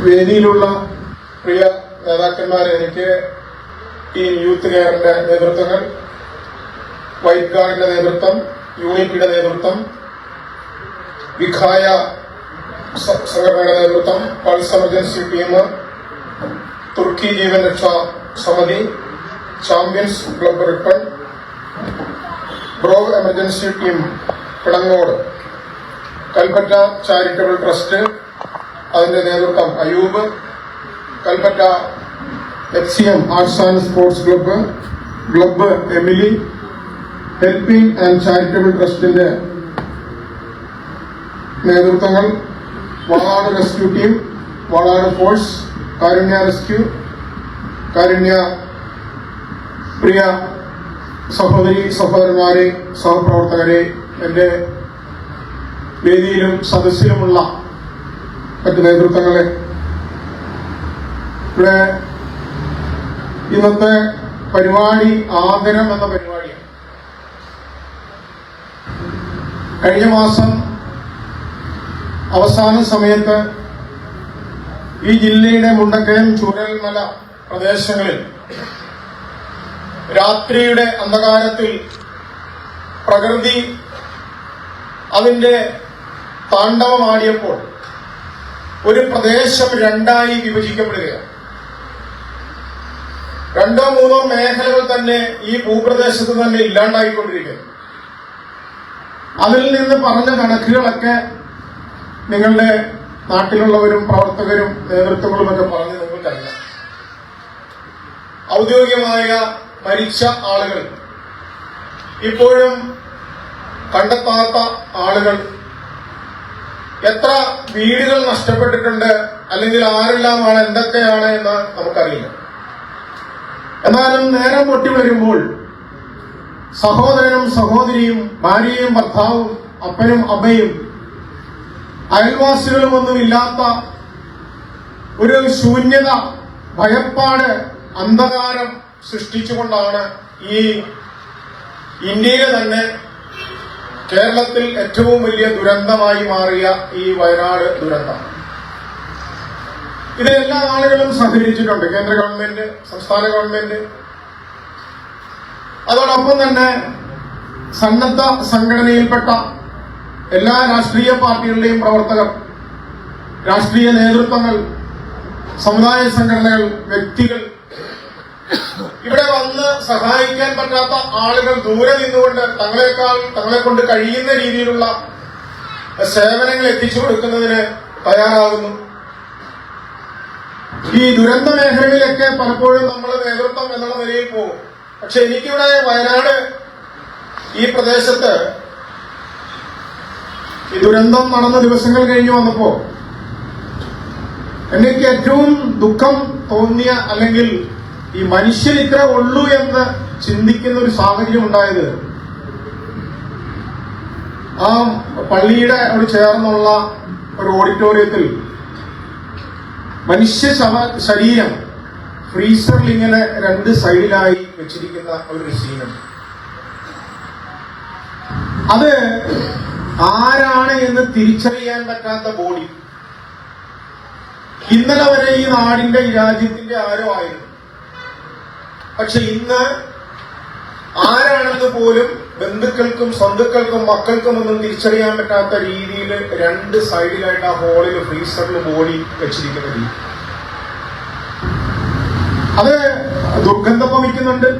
വേദിയിലുള്ള പ്രിയ നേതാക്കന്മാരെ എനിക്ക് ഈ യൂത്ത് കെയറിന്റെ നേതൃത്വങ്ങൾ വൈറ്റ് ഗാർഡിന്റെ നേതൃത്വം യൂണിറ്റിയുടെ നേതൃത്വം വിഖായ സംഘടനയുടെ നേതൃത്വം pulse emergency team Thurkki Jeevan Raksha Samithi champions club Rippon bro emergency team Pitangode Kalpetta charitable trust അതിന്റെ നേതൃത്വം Ayoob Kalpetta F C M arts and sports club club Emily helping and charitable ട്രസ്റ്റിന്റെ നേതൃത്വങ്ങൾ Valad rescue team Valad force Karunya rescue Karunya പ്രിയ സഹോദരി സഹോദരന്മാരെ സഹപ്രവർത്തകരെ എന്റെ വേദിയിലും സദസ്സിലുമുള്ള മറ്റ് നേതൃത്വങ്ങളെ. ഇവിടെ ഇന്നത്തെ പരിപാടി ആദരം എന്ന പരിപാടിയാണ്. കഴിഞ്ഞ മാസം അവസാന സമയത്ത് ഈ ജില്ലയുടെ മുണ്ടക്കയം ചൂരൽമല പ്രദേശങ്ങളിൽ രാത്രിയുടെ അന്ധകാരത്തിൽ പ്രകൃതി അതിന്റെ താണ്ഡവമാടിയപ്പോൾ ഒരു പ്രദേശം രണ്ടായി വിഭജിക്കപ്പെടുകയാണ് രണ്ടോ മൂന്നോ മേഖലകൾ തന്നെ ഈ ഭൂപ്രദേശത്ത് തന്നെ ഇല്ലാണ്ടായിക്കൊണ്ടിരിക്കുന്നു അതിൽ നിന്ന് പറഞ്ഞ കണക്കുകളൊക്കെ നിങ്ങളുടെ നാട്ടിലുള്ളവരും പ്രവർത്തകരും നേതൃത്വങ്ങളുമൊക്കെ പറഞ്ഞ് നിങ്ങൾക്കറിയാം. ഔദ്യോഗികമായ മരിച്ച ആളുകൾ. ഇപ്പോഴും കണ്ടെത്താത്ത ആളുകൾ എത്ര വീടുകൾ നഷ്ടപ്പെട്ടിട്ടുണ്ട് അല്ലെങ്കിൽ ആരെല്ലാമാണ് എന്തൊക്കെയാണ് എന്ന് നമുക്കറിയില്ല. എന്നാലും നേരം പൊട്ടി വരുമ്പോൾ സഹോദരനും സഹോദരിയും ഭാര്യയും ഭർത്താവും അപ്പനും അമ്മയും അയൽവാസികളും ഒന്നുമില്ലാത്ത ഒരു ശൂന്യത ഭയപ്പാട് അന്ധകാരം സൃഷ്ടിച്ചുകൊണ്ടാണ് ഈ ഇന്ത്യയിലെ തന്നെ കേരളത്തിൽ ഏറ്റവും വലിയ ദുരന്തമായി മാറിയ ഈ വയനാട് ദുരന്തം. ഇത് എല്ലാ ആളുകളും സഹകരിച്ചിട്ടുണ്ട്. കേന്ദ്ര ഗവൺമെന്റ് സംസ്ഥാന ഗവൺമെന്റ്. അതോടൊപ്പം തന്നെ സന്നദ്ധ സംഘടനയിൽപ്പെട്ട എല്ലാ രാഷ്ട്രീയ പാർട്ടികളുടെയും പ്രവർത്തകർ രാഷ്ട്രീയ നേതൃത്വങ്ങൾ സമുദായ സംഘടനകൾ വ്യക്തികൾ ഇവിടെ വന്ന് സഹായിക്കാൻ പറ്റാത്ത ആളുകൾ ദൂരെ നിന്നുകൊണ്ട് തങ്ങളെക്കാൾ തങ്ങളെ കൊണ്ട് കഴിയുന്ന രീതിയിലുള്ള സേവനങ്ങൾ എത്തിച്ചു കൊടുക്കുന്നതിന് തയ്യാറാകുന്നു. ഈ ദുരന്ത മേഖലകളിലൊക്കെ പലപ്പോഴും നമ്മൾ നേതൃത്വം എന്നുള്ള നിലയിൽ പോകും. പക്ഷെ എനിക്കിവിടെ വയനാട് ഈ പ്രദേശത്ത് ഈ ദുരന്തം നടന്ന ദിവസങ്ങൾ കഴിഞ്ഞു വന്നപ്പോ എനിക്ക് ഏറ്റവും ദുഃഖം തോന്നിയ അല്ലെങ്കിൽ ഈ മനുഷ്യൻ ഇത്ര ഉള്ളൂ എന്ന് ചിന്തിക്കുന്ന ഒരു സാഹചര്യം ഉണ്ടായത്. ആ പള്ളിയുടെ ഒരു ചേർന്നുള്ള ഒരു ഓഡിറ്റോറിയത്തിൽ മനുഷ്യ ശരീരം ഫ്രീസറിൽ ഇങ്ങനെ രണ്ട് സൈഡിലായി വെച്ചിരിക്കുന്ന ഒരു സീനം. അത് ആരാണ് എന്ന് തിരിച്ചറിയാൻ പറ്റാത്ത ബോഡി. ഇന്നലെ വരെ ഈ നാടിന്റെ ഈ രാജ്യത്തിന്റെ ആരോ ആയിരുന്നു. പക്ഷെ ഇന്ന് ആരാണെന്ന് പോലും ബന്ധുക്കൾക്കും സ്വന്തുക്കൾക്കും മക്കൾക്കും ഒന്നും തിരിച്ചറിയാൻ പറ്റാത്ത രീതിയിൽ രണ്ട് സൈഡിലായിട്ട് ആ ഹോളിൽ ഫ്രീസറിൽ ബോഡി വെച്ചിരിക്കുന്ന രീതി അത് ദുർഗന്ധം വമിക്കുന്നുണ്ട്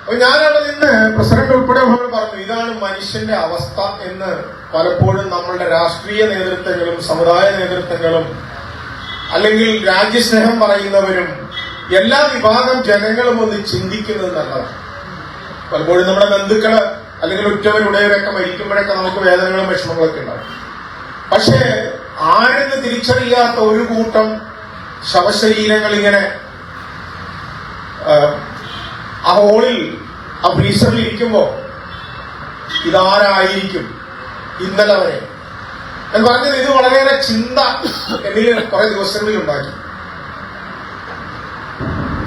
അപ്പൊ ഞാനവിടെ നിന്ന് പ്രസിഡന്റ് ഉൾപ്പെടെ പറഞ്ഞു ഇതാണ് മനുഷ്യന്റെ അവസ്ഥ എന്ന് പലപ്പോഴും നമ്മളുടെ രാഷ്ട്രീയ നേതൃത്വങ്ങളും സമുദായ നേതൃത്വങ്ങളും അല്ലെങ്കിൽ രാജ്യസ്നേഹം പറയുന്നവരും എല്ലാ വിഭാഗം ജനങ്ങളും ഒന്ന് ചിന്തിക്കുന്നത് നല്ലതാണ്. പലപ്പോഴും നമ്മുടെ ബന്ധുക്കൾ അല്ലെങ്കിൽ ഉറ്റവരുടേവരൊക്കെ മരിക്കുമ്പോഴൊക്കെ നമുക്ക് വേദനകളും വിഷമങ്ങളൊക്കെ ഉണ്ടാവും. പക്ഷേ ആരെന്ന് തിരിച്ചറിയാത്ത ഒരു കൂട്ടം ശവശരീരങ്ങൾ ഇങ്ങനെ ആ, ഹോളിൽ ആ ഫ്രീസറിൽ ഇരിക്കുമ്പോ ഇതാരായിരിക്കും ഇന്നലെ വരെ? ഞാൻ പറഞ്ഞത് ഇത് വളരെയേറെ ചിന്ത എന്നിൽ കുറെ ദിവസങ്ങളിൽ ഉണ്ടാക്കി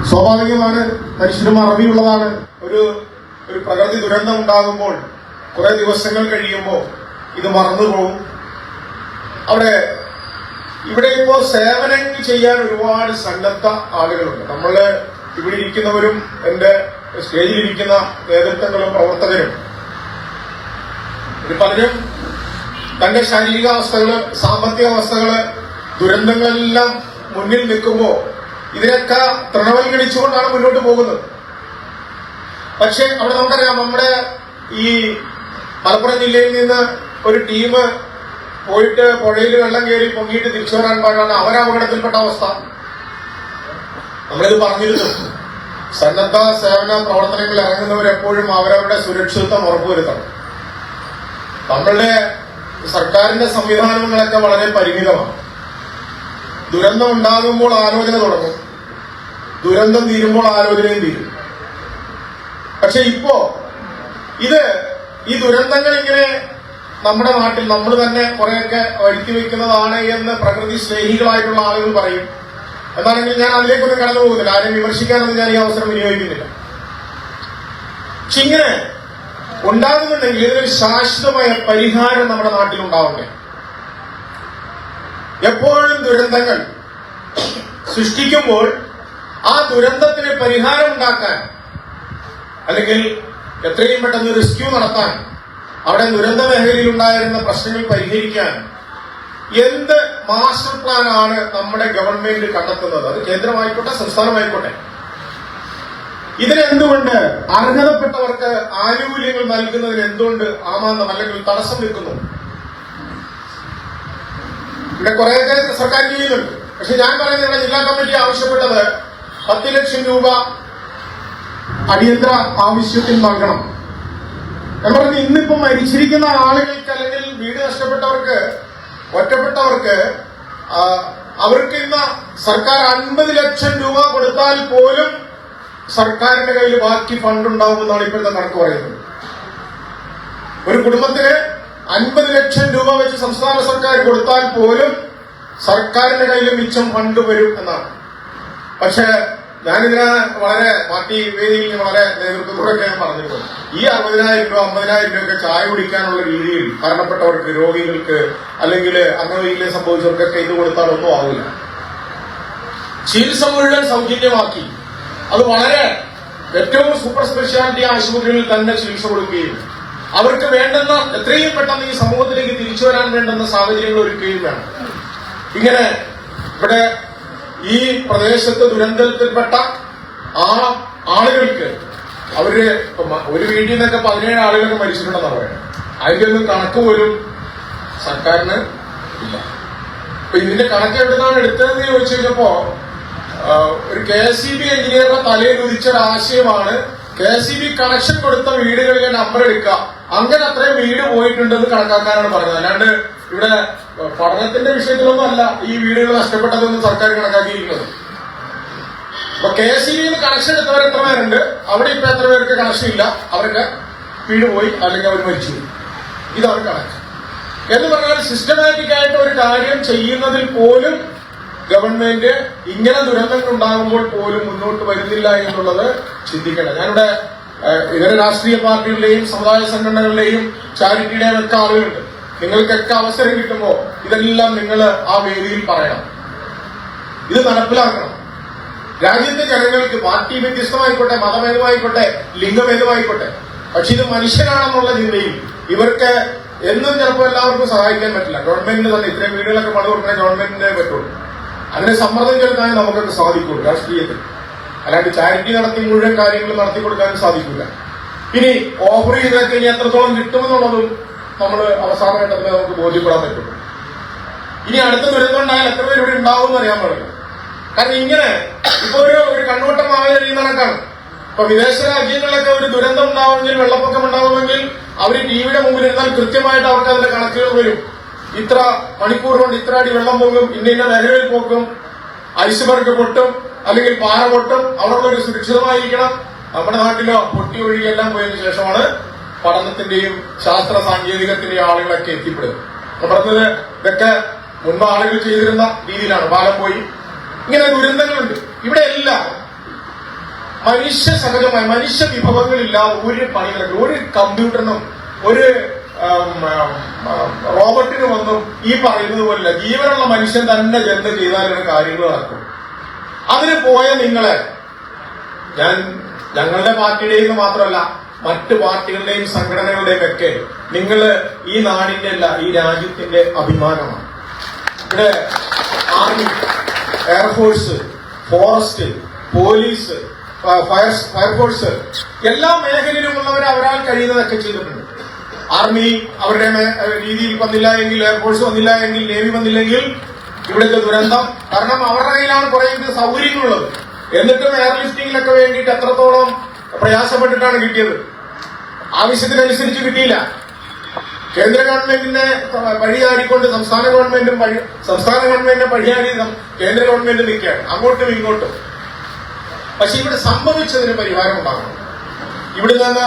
സ്വാഭാവികമാണ് മനുഷ്യരും അറിവിയുള്ളതാണ് ഒരു ഒരു പ്രകൃതി ദുരന്തം ഉണ്ടാകുമ്പോൾ കുറെ ദിവസങ്ങൾ കഴിയുമ്പോൾ ഇത് മറന്നു പോകും അവിടെ ഇവിടെ ഇപ്പോ സേവനങ്ങൾ ചെയ്യാൻ ഒരുപാട് സന്നദ്ധ ആളുകളുണ്ട്. നമ്മൾ ഇവിടെ ഇരിക്കുന്നവരും എന്റെ സ്റ്റേജിൽ ഇരിക്കുന്ന നേതൃത്വങ്ങളും പ്രവർത്തകരും. പലരും തന്റെ ശാരീരിക അവസ്ഥകൾ സാമ്പത്തിക അവസ്ഥകൾ ദുരന്തങ്ങളെല്ലാം മുന്നിൽ നിൽക്കുമ്പോ ഇതിനൊക്കെ തൃണവൽഗണിച്ചുകൊണ്ടാണ് മുന്നോട്ട് പോകുന്നത്. പക്ഷെ അവിടെ നമുക്കറിയാം നമ്മുടെ ഈ മലപ്പുറം ജില്ലയിൽ നിന്ന് ഒരു ടീം പോയിട്ട് പുഴയിൽ വെള്ളം കയറി പൊങ്ങിയിട്ട് തിരിച്ചു വരാൻ പാടാണ് അവരപകടത്തിൽപ്പെട്ട അവസ്ഥ. നമ്മളിത് പറഞ്ഞിരുന്നു. സന്നദ്ധ സേവന പ്രവർത്തനങ്ങളിൽ ഇറങ്ങുന്നവരെപ്പോഴും അവരവരുടെ സുരക്ഷിതത്വം ഉറപ്പുവരുത്തണം. നമ്മളുടെ സർക്കാരിന്റെ സംവിധാനങ്ങളൊക്കെ വളരെ പരിമിതമാണ്. ദുരന്തം ഉണ്ടാകുമ്പോൾ ആലോചന തുടങ്ങും. ദുരന്തം തീരുമ്പോൾ ആലോചനയും തീരും. പക്ഷെ ഇപ്പോ ഇത് ഈ ദുരന്തങ്ങൾ ഇങ്ങനെ നമ്മുടെ നാട്ടിൽ നമ്മൾ തന്നെ കുറെയൊക്കെ ഒരുക്കി വെക്കുന്നതാണ് എന്ന് പ്രകൃതി സ്നേഹികളായിട്ടുള്ള ആളുകൾ പറയും. എന്നാണെങ്കിൽ ഞാൻ അതിലേക്കൊന്നും കടന്നു പോകുന്നില്ല. ആരെയും വിമർശിക്കാനൊന്നും ഞാൻ ഈ അവസരം വിനിയോഗിക്കുന്നില്ല. പക്ഷെ ഇങ്ങനെ ഉണ്ടാകുന്നുണ്ടെങ്കിൽ ഇതിനൊരു ശാശ്വതമായ പരിഹാരം നമ്മുടെ നാട്ടിൽ ഉണ്ടാവണ്ടേ? എപ്പോഴും ദുരന്തങ്ങൾ സൃഷ്ടിക്കുമ്പോൾ ആ ദുരന്തത്തിന് പരിഹാരം ഉണ്ടാക്കാൻ അല്ലെങ്കിൽ എത്രയും പെട്ടെന്ന് റെസ്ക്യൂ നടത്താൻ അവിടെ ദുരന്ത മേഖലയിൽ ഉണ്ടായിരുന്ന പ്രശ്നങ്ങൾ പരിഹരിക്കാൻ എന്ത് മാസ്റ്റർ പ്ലാൻ ആണ് നമ്മുടെ ഗവൺമെന്റ് കണ്ടെത്തുന്നത്? അത് കേന്ദ്രമായിക്കോട്ടെ സംസ്ഥാനമായിക്കോട്ടെ. ഇതിനെന്തുകൊണ്ട് അർഹതപ്പെട്ടവർക്ക് ആനുകൂല്യങ്ങൾ നൽകുന്നതിന് എന്തുകൊണ്ട് ആമാന്തം അല്ലെങ്കിൽ തടസ്സം നിൽക്കുന്നു? ഇവിടെ കുറെയൊക്കെ സർക്കാർ ചെയ്യുന്നുണ്ട് പക്ഷെ ഞാൻ പറയുന്നത് ഇവിടെ ജില്ലാ കമ്മിറ്റി ആവശ്യപ്പെട്ടത് പത്ത് ലക്ഷം രൂപ അടിയന്തര ആവശ്യത്തിൽ നൽകണം ഞാൻ പറഞ്ഞു ഇന്നിപ്പോ മരിച്ചിരിക്കുന്ന ആളുകൾക്ക് അല്ലെങ്കിൽ വീട് നഷ്ടപ്പെട്ടവർക്ക് ഒറ്റപ്പെട്ടവർക്ക് അവർക്ക് ഇന്ന് സർക്കാർ അൻപത് ലക്ഷം രൂപ കൊടുത്താൽ പോലും സർക്കാരിന്റെ കയ്യിൽ ബാക്കി ഫണ്ട് ഉണ്ടാവുമെന്നാണ് ഇപ്പോഴത്തെ കണക്ക് പറയുന്നത്. ഒരു കുടുംബത്തിന് അൻപത് ലക്ഷം രൂപ വെച്ച് സംസ്ഥാന സർക്കാർ കൊടുത്താൽ പോലും സർക്കാരിന്റെ കയ്യിൽ മിച്ചം ഫണ്ട് വരും എന്നാണ്. പക്ഷേ ഞാനിതിനെ വളരെ പാർട്ടി വേദിയിൽ വളരെ നേതൃത്വത്തോടൊക്കെ ഞാൻ പറഞ്ഞിട്ടുണ്ട്. ഈ അറുപതിനായിരം രൂപ അമ്പതിനായിരം രൂപയൊക്കെ ചായ കുടിക്കാനുള്ള രീതിയിൽ മരണപ്പെട്ടവർക്ക് രോഗികൾക്ക് അല്ലെങ്കിൽ അംഗവീലെ സംഭവിച്ചവർക്കൊക്കെ ഇത് കൊടുത്താൽ ഒന്നും ആവില്ല. ചികിത്സ മുഴുവൻ സൗജന്യമാക്കി. അത് വളരെ ഏറ്റവും സൂപ്പർ സ്പെഷ്യാലിറ്റി ആശുപത്രികളിൽ തന്നെ ചികിത്സ കൊടുക്കുകയും അവർക്ക് വേണ്ടുന്ന എത്രയും പെട്ടെന്ന് ഈ സമൂഹത്തിലേക്ക് തിരിച്ചു വരാൻ വേണ്ടുന്ന സാഹചര്യങ്ങൾ ഒരുക്കുകയും വേണം. ഇങ്ങനെ ഇവിടെ ഈ പ്രദേശത്ത് ദുരന്തത്തിൽപ്പെട്ട ആ ആളുകൾക്ക് അവർ ഒരു വീട്ടിൽ നിന്നൊക്കെ പതിനേഴ് ആളുകളൊക്കെ മരിച്ചിട്ടുണ്ടെന്നാണ് പറയുന്നത്. അതിന്റെ ഒന്നും കണക്ക് പോലും സർക്കാരിന് ഇല്ല. അപ്പൊ ഇതിന്റെ കണക്ക് എവിടുന്നാണ് എടുത്തതെന്ന് ചോദിച്ചു കഴിഞ്ഞപ്പോ ഒരു കെ എസ് സി ബി എഞ്ചിനീയറുടെ തലയിൽ ഉദിച്ച ഒരു ആശയമാണ് K S C B connection കൊടുത്ത വീടുകളിലെ നമ്പർ എടുക്കുക. അങ്ങനെ അത്രയും വീട് പോയിട്ടുണ്ടെന്ന് കണക്കാക്കാനാണ് പറഞ്ഞത്. അല്ലാണ്ട് ഇവിടെ പഠനത്തിന്റെ വിഷയത്തിലൊന്നും അല്ല ഈ വീടുകൾ നഷ്ടപ്പെട്ടതെന്ന് സർക്കാർ കണക്കാക്കിയിരിക്കുന്നത്. അപ്പൊ കെ എസ് ഇ കണക്ഷൻ എടുത്തവർ എത്ര പേരുണ്ട്? അവിടെ ഇപ്പൊ എത്ര പേർക്ക് കണക്ഷൻ ഇല്ല? അവർക്ക് വീട് പോയി അല്ലെങ്കിൽ അവർ മരിച്ചു പോയി. ഇതാണ് കണക്ഷൻ എന്ന് പറഞ്ഞാൽ സിസ്റ്റമാറ്റിക് ആയിട്ട് ഒരു കാര്യം ചെയ്യുന്നതിൽ പോലും ഗവൺമെന്റ് ഇങ്ങനെ ദുരന്തങ്ങൾ ഉണ്ടാകുമ്പോൾ പോലും മുന്നോട്ട് വരുന്നില്ല എന്നുള്ളത് ചിന്തിക്കണം ഞാനിവിടെ ഇതര രാഷ്ട്രീയ പാർട്ടികളുടെയും സമുദായ സംഘടനകളുടെയും ചാരിറ്റിയുടെയും ഒക്കെ ആളുകളുണ്ട് നിങ്ങൾക്കൊക്കെ അവസരം കിട്ടുമ്പോൾ ഇതെല്ലാം നിങ്ങൾ ആ വേദിയിൽ പറയണം. ഇത് നടപ്പിലാക്കണം. രാജ്യത്തെ ജനങ്ങൾക്ക് പാർട്ടി വ്യത്യസ്തമായിക്കോട്ടെ മതഭേദമായിക്കോട്ടെ ലിംഗഭേദമായിക്കോട്ടെ പക്ഷെ ഇത് മനുഷ്യനാണെന്നുള്ള ചിന്തയിൽ ഇവർക്ക് എന്നും ചിലപ്പോൾ എല്ലാവർക്കും സഹായിക്കാൻ പറ്റില്ല. ഗവൺമെന്റിന് തന്നെ ഇത്രയും വീടുകളൊക്കെ പണി കൊടുക്കണേ ഗവൺമെന്റിനെ പറ്റുള്ളൂ. അങ്ങനെ സമ്മർദ്ദം ചെലുത്താൻ നമുക്കൊക്കെ സാധിക്കുള്ളൂ രാഷ്ട്രീയത്തിൽ. അല്ലാണ്ട് ചാരിറ്റി നടത്തി മുഴുവൻ കാര്യങ്ങൾ നടത്തി കൊടുക്കാനും സാധിക്കില്ല. ഇനി ഓഫർ ചെയ്തൊക്കെ ഇനി എത്രത്തോളം കിട്ടുമെന്നുള്ളതും നമ്മൾ അവസാനമായിട്ട് അതിനെ നമുക്ക് ബോധ്യപ്പെടാൻ പറ്റും. ഇനി അടുത്ത ദുരന്തം ഉണ്ടായാൽ എത്ര പേര് ഇവിടെ ഉണ്ടാവും എന്ന് അറിയാൻ പാടില്ല. കാരണം ഇങ്ങനെ ഇപ്പൊ ഒരു ഒരു കണ്ണോട്ടം ആകെ കഴിയുന്ന കണക്കാണ്. ഇപ്പൊ വിദേശ രാജ്യങ്ങളിലൊക്കെ ഒരു ദുരന്തം ഉണ്ടാവുമെങ്കിൽ വെള്ളപ്പൊക്കം ഉണ്ടാവുമെങ്കിൽ അവർ ടിവിയുടെ മുമ്പിൽ ഇരുന്നാൽ കൃത്യമായിട്ട് അവർക്ക് അതിന്റെ കണക്കുകൾ വരും. ഇത്ര മണിക്കൂർ കൊണ്ട് ഇത്ര അടി വെള്ളം പോകും ഇന്ന ഇന്ന മേഖലയിൽ പോക്കും ഐസ്ബർഗ് പൊട്ടും അല്ലെങ്കിൽ പാറ പൊട്ടും അവിടെ ഒരു സുരക്ഷിതമായിരിക്കണം. നമ്മുടെ നാട്ടിലോ പൊട്ടി ഒഴുകിയെല്ലാം പോയതിനു ശേഷമാണ് പഠനത്തിന്റെയും ശാസ്ത്ര സാങ്കേതികത്തിന്റെയും ആളുകളൊക്കെ എത്തിപ്പെടുന്നു. അപ്പൊ പറഞ്ഞത് ഇതൊക്കെ മുൻപ് ആളുകൾ ചെയ്തിരുന്ന രീതിയിലാണ്. പാലം പോയി. ഇങ്ങനെ ദുരന്തങ്ങളുണ്ട്. ഇവിടെ എല്ലാം മനുഷ്യ സഹജമായ മനുഷ്യ വിഭവങ്ങളില്ലാതെ ഒരു പണി ഒരു കമ്പ്യൂട്ടറിനും ഒരു റോബോട്ടിനും ഒന്നും ഈ പറയുന്നത് പോലെ ജീവനുള്ള മനുഷ്യൻ തന്നെ ജന്മ ചെയ്താലാണ് കാര്യങ്ങൾ നടക്കും. അതിന് പോയ നിങ്ങളെ ഞാൻ ഞങ്ങളുടെ പാർട്ടിയുടെ മാത്രമല്ല മറ്റ് പാർട്ടികളുടെയും സംഘടനകളുടെയും ഒക്കെ നിങ്ങൾ ഈ നാടിന്റെ അല്ല ഈ രാജ്യത്തിന്റെ അഭിമാനമാണ്. ഇവിടെ army air force forest police fire fire force എല്ലാ മേഖലയിലുമുള്ളവർ അവരാൽ കഴിയുന്നതൊക്കെ ചെയ്തിട്ടുണ്ട്. ആർമി അവരുടെ രീതിയിൽ വന്നില്ല എങ്കിൽ എയർഫോഴ്സ് വന്നില്ല എങ്കിൽ നേവി വന്നില്ലെങ്കിൽ ഇവിടുത്തെ ദുരന്തം കാരണം അവരുടെ കയ്യിലാണ് കുറെ സൗകര്യങ്ങളുള്ളത്. എന്നിട്ടും എയർ ലിഫ്റ്റിംഗിലൊക്കെ വേണ്ടിയിട്ട് എത്രത്തോളം പ്രയാസപ്പെട്ടിട്ടാണ് കിട്ടിയത്? ആവശ്യത്തിനനുസരിച്ച് കിട്ടിയില്ല. കേന്ദ്ര ഗവൺമെന്റിനെ പഴിയാടിക്കൊണ്ട് സംസ്ഥാന ഗവൺമെന്റും സംസ്ഥാന ഗവൺമെന്റിനെ പഴിയാടി കേന്ദ്ര ഗവൺമെന്റ് നിൽക്കുകയാണ്. അങ്ങോട്ടും ഇങ്ങോട്ടും. പക്ഷെ ഇവിടെ സംഭവിച്ചതിന് പരിഹാരം ഉണ്ടാകണം. ഇവിടെ നിന്ന്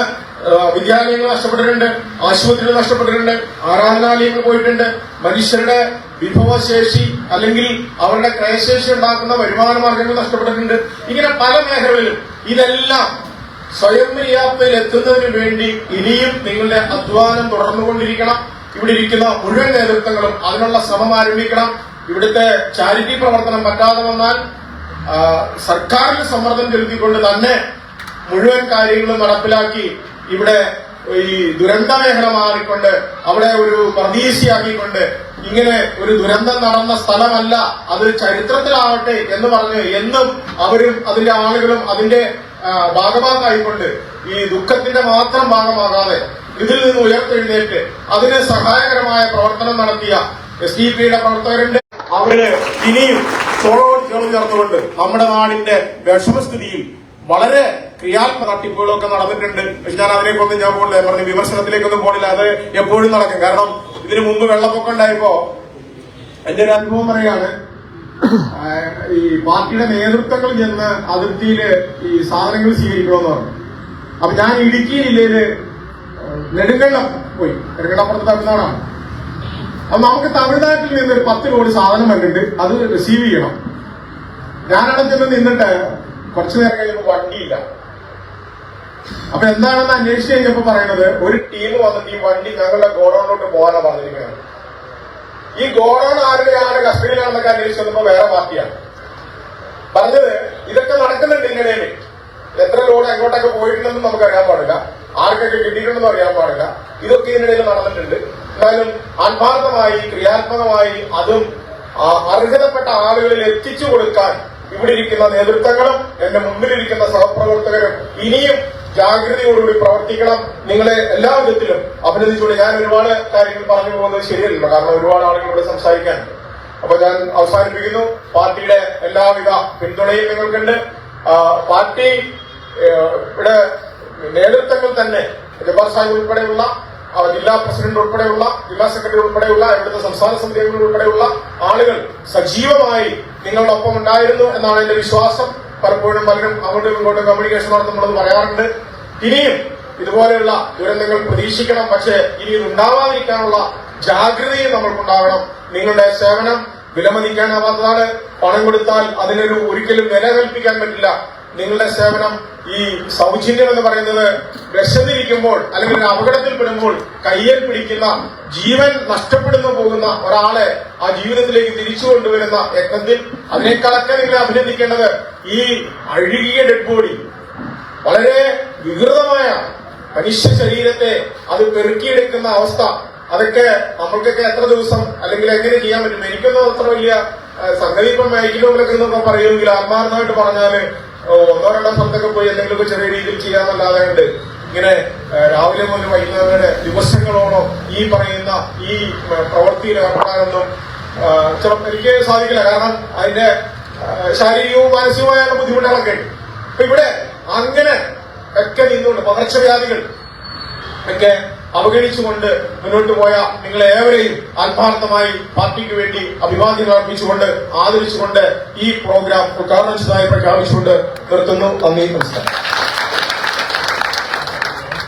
വിദ്യാലയങ്ങൾ നഷ്ടപ്പെട്ടിട്ടുണ്ട് ആശുപത്രികൾ നഷ്ടപ്പെട്ടിട്ടുണ്ട് ആരാധനാലയങ്ങൾ പോയിട്ടുണ്ട്. മനുഷ്യരുടെ വിഭവശേഷി അല്ലെങ്കിൽ അവരുടെ ക്രയശേഷി ഉണ്ടാക്കുന്ന വരുമാന മാർഗങ്ങൾ നഷ്ടപ്പെട്ടിട്ടുണ്ട്. ഇങ്ങനെ പല മേഖലകളിലും ഇതെല്ലാം സ്വയം പര്യാപ്തയിൽ എത്തുന്നതിന് വേണ്ടി ഇനിയും നിങ്ങളുടെ അധ്വാനം തുടർന്നുകൊണ്ടിരിക്കണം. ഇവിടെ ഇരിക്കുന്ന മുഴുവൻ നേതൃത്വങ്ങളും അതിനുള്ള ശ്രമം ആരംഭിക്കണം. ഇവിടുത്തെ ചാരിറ്റി പ്രവർത്തനം പറ്റാതെ വന്നാൽ സർക്കാരിന് സമ്മർദ്ദം ചെലുത്തിക്കൊണ്ട് തന്നെ മുഴുവൻ കാര്യങ്ങളും നടപ്പിലാക്കി ഇവിടെ ഈ ദുരന്ത മേഖല മാറിക്കൊണ്ട് അവിടെ ഒരു പ്രതീക്ഷയാക്കിക്കൊണ്ട് ഇങ്ങനെ ഒരു ദുരന്തം നടന്ന സ്ഥലമല്ല അത് ചരിത്രത്തിലാവട്ടെ എന്ന് പറഞ്ഞ് എന്നും അവരും അതിന്റെ ആളുകളും അതിന്റെ ഭാഗഭാഗമായിക്കൊണ്ട് ഈ ദുഃഖത്തിന്റെ മാത്രം ഭാഗമാകാതെ ഇതിൽ നിന്ന് ഉയർത്തെഴുന്നേറ്റ് അതിന് സഹായകരമായ പ്രവർത്തനം നടത്തിയ എസ് ഡി പിയുടെ പ്രവർത്തകരുണ്ട്. അവർ ഇനിയും തോളോട് ചേർന്ന് ചേർത്തുകൊണ്ട് നമ്മുടെ നാടിന്റെ വിഷമസ്ഥിതിയിൽ വളരെ ക്രിയാത്മക തട്ടിപ്പുകളൊക്കെ നടന്നിട്ടുണ്ട്. പക്ഷെ ഞാൻ അതിലേക്കൊന്നും ഞാൻ പോകില്ല പറഞ്ഞു വിമർശനത്തിലേക്കൊന്നും പോണില്ല. അത് എപ്പോഴും നടക്കും. കാരണം ഇതിനു മുമ്പ് വെള്ളപ്പൊക്കം ഉണ്ടായപ്പോ എന്റെ ഒരു അനുഭവം പറയാണ് ഈ പാർട്ടിയുടെ നേതൃത്വങ്ങൾ ചെന്ന് അതിർത്തിയിൽ ഈ സാധനങ്ങൾ സ്വീകരിക്കണമെന്ന് പറഞ്ഞു. അപ്പൊ ഞാൻ ഇടുക്കി ജില്ലയിൽ നെടുങ്കണ്ടം പോയി. നെടുങ്കണ്ടപ്പുറത്ത് തമിഴ്നാടാണ്. അപ്പൊ നമുക്ക് തമിഴ്നാട്ടിൽ നിന്ന് ഒരു പത്ത് കോടി സാധനം വന്നിട്ട് അത് റിസീവ് ചെയ്യണം. ഞാനവിടെ ചെന്ന് നിന്നിട്ട് കുറച്ചു നേരം കഴിഞ്ഞ വണ്ടിയില്ല. അപ്പൊ എന്താണെന്ന് അന്വേഷിച്ച് കഴിഞ്ഞപ്പോ പറയുന്നത് ഒരു ടീം വന്നിട്ട് ഈ വണ്ടി ഞങ്ങളുടെ ഗോഡൌണിലോട്ട് പോകാനാണ് പറഞ്ഞിരിക്കുന്നത് ഈ ഗോഡൌൺ ആരുടെ ആരുടെ കസ്റ്റഡിയിലാണെന്നൊക്കെ അന്വേഷിച്ച് വേറെ പാർട്ടിയാണ്. പറഞ്ഞത് ഇതൊക്കെ നടക്കുന്നുണ്ട് ഇതിനിടയിൽ എത്ര ലോഡ് എങ്ങോട്ടൊക്കെ പോയിട്ടുണ്ടെന്നും നമുക്ക് അറിയാൻ പാടില്ല. ആർക്കൊക്കെ കിട്ടിയിട്ടുണ്ടെന്നും അറിയാൻ പാടില്ല. ഇതൊക്കെ ഇതിനിടയിൽ നടന്നിട്ടുണ്ട്. എന്നാലും ആത്മാർത്ഥമായി ക്രിയാത്മകമായി അതും അർഹതപ്പെട്ട ആളുകളിൽ എത്തിച്ചു കൊടുക്കാൻ ഇവിടെ ഇരിക്കുന്ന നേതൃത്വങ്ങളും എന്റെ മുമ്പിലിരിക്കുന്ന സഹപ്രവർത്തകരും ഇനിയും ജാഗ്രതയോടുകൂടി പ്രവർത്തിക്കണം. നിങ്ങളെ എല്ലാ വിധത്തിലും അഭിനന്ദിച്ചുകൊണ്ട് ഞാൻ ഒരുപാട് കാര്യങ്ങൾ പറഞ്ഞു പോകുന്നത് ശരിയല്ല കാരണം ഒരുപാട് ആളുകൾ ഇവിടെ സംസാരിക്കാനുണ്ട് അപ്പൊ ഞാൻ അവസാനിപ്പിക്കുന്നു. പാർട്ടിയുടെ എല്ലാവിധ പിന്തുണയും നിങ്ങൾക്കുണ്ട്. പാർട്ടി ഇവിടെ നേതൃത്വങ്ങൾ തന്നെ ജബ്ബാർ സാഹിബ് ഉൾപ്പെടെയുള്ള ജില്ലാ പ്രസിഡന്റ് ഉൾപ്പെടെയുള്ള ജില്ലാ സെക്രട്ടറി ഉൾപ്പെടെയുള്ള ഇവിടുത്തെ സംസ്ഥാന സമിതി ഉൾപ്പെടെയുള്ള ആളുകൾ സജീവമായി നിങ്ങളുടെ ഒപ്പം ഉണ്ടായിരുന്നു എന്നാണ് എന്റെ വിശ്വാസം. പലപ്പോഴും പലരും അങ്ങോട്ടും ഇങ്ങോട്ടും കമ്മ്യൂണിക്കേഷൻ നടത്തുന്നത് പറയാറുണ്ട്. ഇനിയും ഇതുപോലെയുള്ള ദുരന്തങ്ങൾ പ്രതീക്ഷിക്കണം. പക്ഷേ ഇനി ഉണ്ടാവാതിരിക്കാനുള്ള ജാഗ്രതയും നമ്മൾക്കുണ്ടാകണം നിങ്ങളുടെ സേവനം വിലമതിക്കാനാവാത്തതാണ്. പണം കൊടുത്താൽ അതിനൊരു ഒരിക്കലും വില കൽപ്പിക്കാൻ പറ്റില്ല. നിങ്ങളുടെ സേവനം ഈ സൗജന്യം എന്ന് പറയുന്നത് വിശന്നിരിക്കുമ്പോൾ അല്ലെങ്കിൽ ഒരു അപകടത്തിൽപ്പെടുമ്പോൾ കയ്യിൽ പിടിക്കുന്ന ജീവൻ നഷ്ടപ്പെടുന്നു പോകുന്ന ഒരാളെ ആ ജീവിതത്തിലേക്ക് തിരിച്ചു കൊണ്ടുവരുന്ന യജ്ഞത്തിൽ അതിനേക്കാളൊക്കെ നിങ്ങളെ അഭിനന്ദിക്കേണ്ടത് ഈ അഴുകിയ ഡെഡ് ബോഡി വളരെ വികൃതമായ മനുഷ്യ ശരീരത്തെ അത് പെറുക്കിയെടുക്കുന്ന അവസ്ഥ. അതൊക്കെ നമ്മൾക്കൊക്കെ എത്ര ദിവസം അല്ലെങ്കിൽ എങ്ങനെ ചെയ്യാൻ പറ്റും? എനിക്കൊന്നും അത്ര വലിയ സംഗതി ഇപ്പം മൈക്കിലോകളൊക്കെ എന്നൊക്കെ പറയുമെങ്കിൽ ആത്മാർത്ഥമായിട്ട് പറഞ്ഞാൽ ഒന്നോ രണ്ടോ സ്ഥലത്തൊക്കെ പോയി എന്തെങ്കിലുമൊക്കെ ചെറിയ രീതിയിൽ ചെയ്യാന്നല്ലാതെ ഉണ്ട്. ഇങ്ങനെ രാവിലെ മുതൽ വൈകുന്നേരം വരെ ദിവസങ്ങളോളം ഈ പറയുന്ന ഈ പ്രവൃത്തിയിൽ ഏർപ്പെടാനൊന്നും എനിക്ക് സാധിക്കില്ല. കാരണം അതിന്റെ ശാരീരികവും മാനസികവുമായ ബുദ്ധിമുട്ടുകളൊക്കെ ഉണ്ട്. അപ്പൊ ഇവിടെ അങ്ങനെ ഒക്കെ നിന്നുകൊണ്ട് പകർച്ചവ്യാധികൾ ഒക്കെ അവഗണിച്ചുകൊണ്ട് മുന്നോട്ട് പോയ നിങ്ങളേവരെയും ആത്മാർത്ഥമായി പാർട്ടിക്ക് വേണ്ടി അഭിവാദ്യങ്ങൾ അർപ്പിച്ചുകൊണ്ട് ആദരിച്ചുകൊണ്ട് ഈ പ്രോഗ്രാം ഉദ്ഘാടനം ചെയ്തതായി പ്രഖ്യാപിച്ചുകൊണ്ട് നിർത്തുന്നു. നന്ദി നമസ്കാരം.